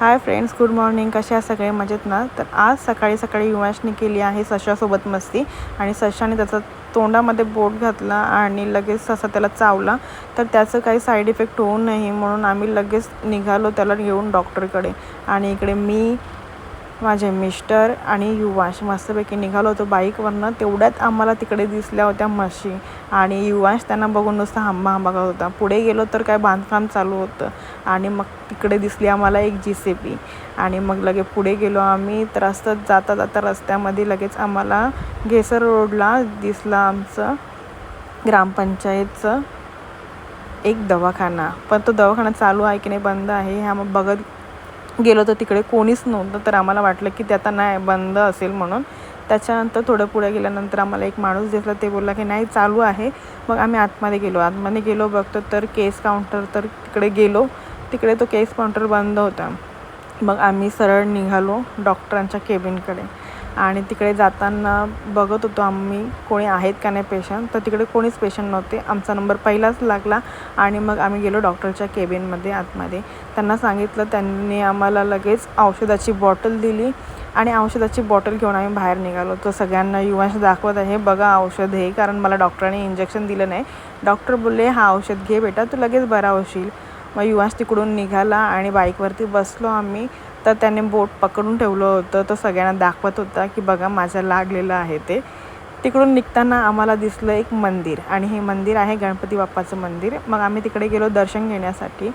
Hi friends good morning. कसे आहे सगळे? मजेत ना? तर आज सकाळी सकाळी युवाशने केली आहे सशासोबत मस्ती आणि सशाने त्याचा तोंडामध्ये बोट घातला आणि लगेच ससा त्याला चावला. तर त्याचं काही साईड इफेक्ट होऊ नये म्हणून आम्ही लगेच निघालो त्याला घेऊन डॉक्टरकडे आणि इकडे मी माझे मिस्टर आणि युवाश मस्तपैकी निघालो होतो बाईकवरनं. तेवढ्यात आम्हाला तिकडे दिसल्या होत्या म्हशी आणि युवाश त्यांना बघून नुसता हांबा हांबा करत होता. पुढे गेलो तर काय बांधकाम चालू होतं आणि मग तिकडे दिसली आम्हाला एक जी सी पी आणि मग लगे पुढे गेलो आम्ही तर जाता जाता रस्त्यामध्ये लगेच आम्हाला घेसर रोडला दिसला आमचं ग्रामपंचायतचं एक दवाखाना. पण तो दवाखाना चालू आहे की नाही बंद आहे हे आम्ही बघत गेलो तर तिकडे कोणीच नव्हतं तर आम्हाला वाटलं की ते आता नाही बंद असेल म्हणून. त्याच्यानंतर थोडं पुढे गेल्यानंतर आम्हाला एक माणूस दिसला ते बोलला की नाही चालू आहे. मग आम्ही आतमध्ये गेलो. आतमध्ये गेलो बघतो तर केस काउंटर तर तिकडे गेलो. तिकडे तो केस काउंटर बंद होता. मग आम्ही सरळ निघालो डॉक्टरांच्या केबिनकडे आणि तिकडे जाताना बघत होतो आम्ही कोणी आहेत का नाही पेशंट तर तिकडे कोणीच पेशंट नव्हते. आमचा नंबर पहिलाच लागला आणि मग आम्ही गेलो डॉक्टरच्या केबिनमध्ये आतमध्ये. त्यांना सांगितलं त्यांनी आम्हाला लगेच औषधाची बॉटल दिली आणि औषधाची बॉटल घेऊन आम्ही बाहेर निघालो. तर सगळ्यांना युवांश दाखवत आहे बघा औषध हे कारण मला डॉक्टरांनी इंजेक्शन दिलं नाही. डॉक्टर बोलले हा औषध घे बेटा तू लगेच बरा होशील. मग युवांश तिकडून निघाला आणि बाईकवरती बसलो आम्ही. तर त्याने बोट पकडून ठेवलं होतं. तो सगळ्यांना दाखवत होता की बघा माझं लागलेलं आहे ते. तिकडून निघताना आम्हाला दिसलं एक मंदिर आणि हे मंदिर आहे गणपती बाप्पाचं मंदिर. मग आम्ही तिकडे गेलो दर्शन घेण्यासाठी.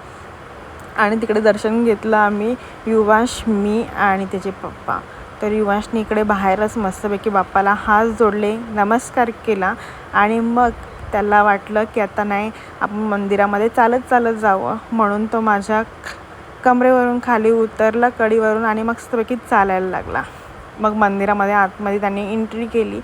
आणि तिकडे दर्शन घेतलं आम्ही युवांश मी आणि त्याचे पप्पा. तर युवांशनी इकडे बाहेरच मस्तपैकी बाप्पाला हात जोडले नमस्कार केला आणि मग त्याला वाटलं की आता नाही आपण मंदिरामध्ये चालत चालत जावं. म्हणून तो माझ्या कमरेवरून खाली उतरला कडीवरून आणि मस्तपैकी चालायला लागला. मग मंदिरामध्ये आतमध्ये त्यांनी एंट्री केली.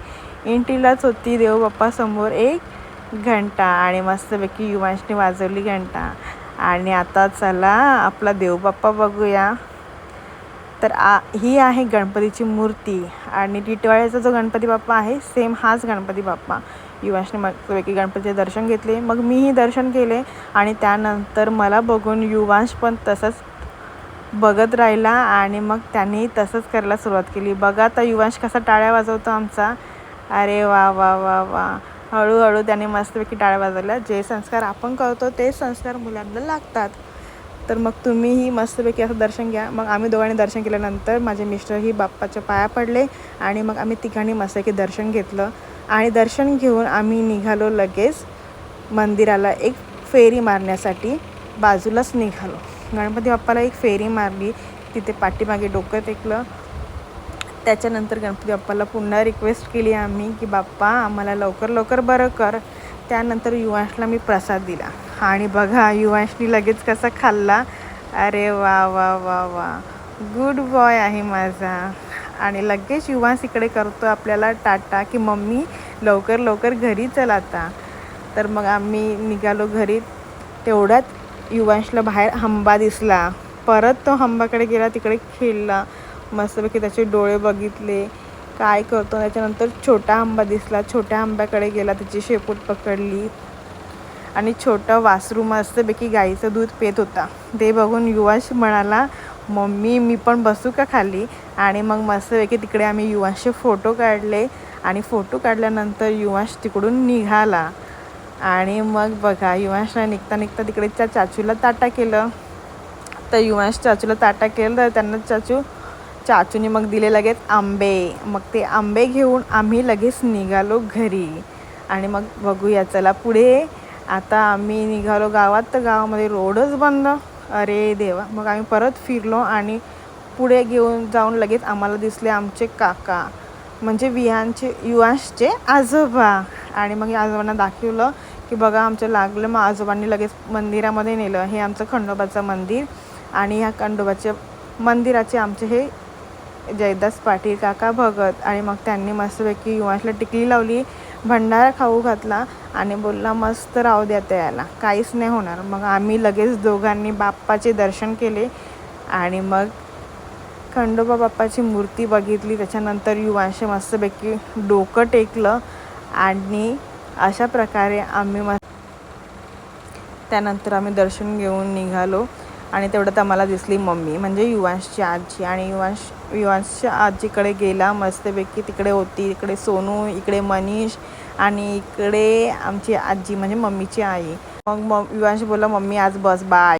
एंट्रीलाच होती देवबाप्पासमोर एक घंटा आणि मस्तपैकी युवांशने वाजवली घंटा. आणि आता चला आपला देवबाप्पा बघूया. तर आ ही आहे गणपतीची मूर्ती आणि टिटवाळ्याचा जो गणपती बाप्पा आहे सेम हाच गणपती बाप्पा. युवाशने मस्तपैकी गणपतीचे दर्शन घेतले. मग मीही दर्शन केले आणि त्यानंतर मला बघून युवांश पण तसंच बघत राहिला आणि मग त्यांनी तसंच करायला सुरुवात केली. बघा आता युवांश कसा टाळ्या वाजवतो आमचा. अरे वा वा वा वा. हळूहळू त्याने मस्तपैकी टाळ्या वाजवल्या. जे संस्कार आपण करतो ते संस्कार मुलांना लागतात. तर मग तुम्हीही मस्तपैकी असं दर्शन घ्या. मग आम्ही दोघांनी दर्शन केल्यानंतर माझे मिस्टरही बाप्पाच्या पाया पडले आणि मग आम्ही तिघांनी मस्तपैकी दर्शन घेतलं. आणि दर्शन घेऊन आम्ही निघालो लगेच मंदिराला एक फेरी मारण्यासाठी. बाजूलाच निघालो. गणपती बाप्पाला एक फेरी मारली. तिथे पाठीमागे डोकं टेकलं. त्याच्यानंतर गणपती बाप्पाला पुन्हा रिक्वेस्ट केली आम्ही की बाप्पा आम्हाला लवकर लवकर बरं कर. त्यानंतर युवांशला मी प्रसाद दिला. आणि बघा युवांशनी लगेच कसा खाल्ला. अरे वा वा वा वा. गुड बॉय आहे माझा. आणि लगेच युवांश इकडे करतो आपल्याला टाटा की मम्मी लवकर लवकर घरी चल आता. तर मग आम्ही निघालो घरी. तेवढ्यात युवांशला बाहेर हंबा दिसला. परत तो हंबाकडे गेला तिकडे खेळला. मस्तपैकी त्याचे डोळे बघितले. काय करतो त्याच्यानंतर छोटा आंबा दिसला. छोट्या आंब्याकडे गेला त्याची शेपूट पकडली. आणि छोटं वासरू मस्तपैकी गाईचं दूध पेत होता. ते बघून युवांश म्हणाला मम्मी मी पण बसू का खाली? आणि मग मस्तपैकी तिकडे आम्ही युवांशचे फोटो काढले. आणि फोटो काढल्यानंतर युवांश तिकडून निघाला. आणि मग बघा युवांशला निघता निघता तिकडे त्या चाचूला ताटा केलं. तर युवांश चाचूला ताटा केलं तर त्यांना चाचू चाचूने मग दिले लगेच आंबे. मग ते आंबे घेऊन आम्ही लगेच निघालो घरी. आणि मग बघूया चला पुढे. आता आम्ही निघालो गावात तर गावामध्ये रोडच बंद. अरे देवा मग आम्ही परत फिरलो आणि पुढे घेऊन जाऊन लगेच आम्हाला दिसले आमचे काका. म्हणजे विहानचे युवांशचे आजोबा. आणि मग या आजोबांना दाखवलं की बघा आमचं लागलं मग आजोबांनी लगेच मंदिरामध्ये नेलं. हे आमचं खंडोबाचं मंदिर आणि ह्या खंडोबाच्या मंदिराचे आमचे हे जयदास पाटील काका भगत आणि मग त्यांनी मस्तपैकी युवांशला टिकली लावली भंडारा खाऊ घातला आणि बोलला मस्त राहू द्या त्याला काहीच नाही होणार. मग आम्ही लगेच दोघांनी बाप्पाचे दर्शन केले आणि मग खंडोबा बाप्पाची मूर्ती बघितली. त्याच्यानंतर युवांशी मस्तपैकी डोकं टेकलं आणि अशा प्रकारे आम्ही मग त्यानंतर आम्ही दर्शन घेऊन निघालो. आणि तेवढ्यात आम्हाला दिसली मम्मी म्हणजे युवांशची आजी. आणि युवांश युवांशच्या आजीकडे गेला मस्तपैकी तिकडे होती. इकडे सोनू इकडे मनीष आणि इकडे आमची आजी म्हणजे मम्मीची आई. मग मग युवांश बोलला मम्मी आज बस बाय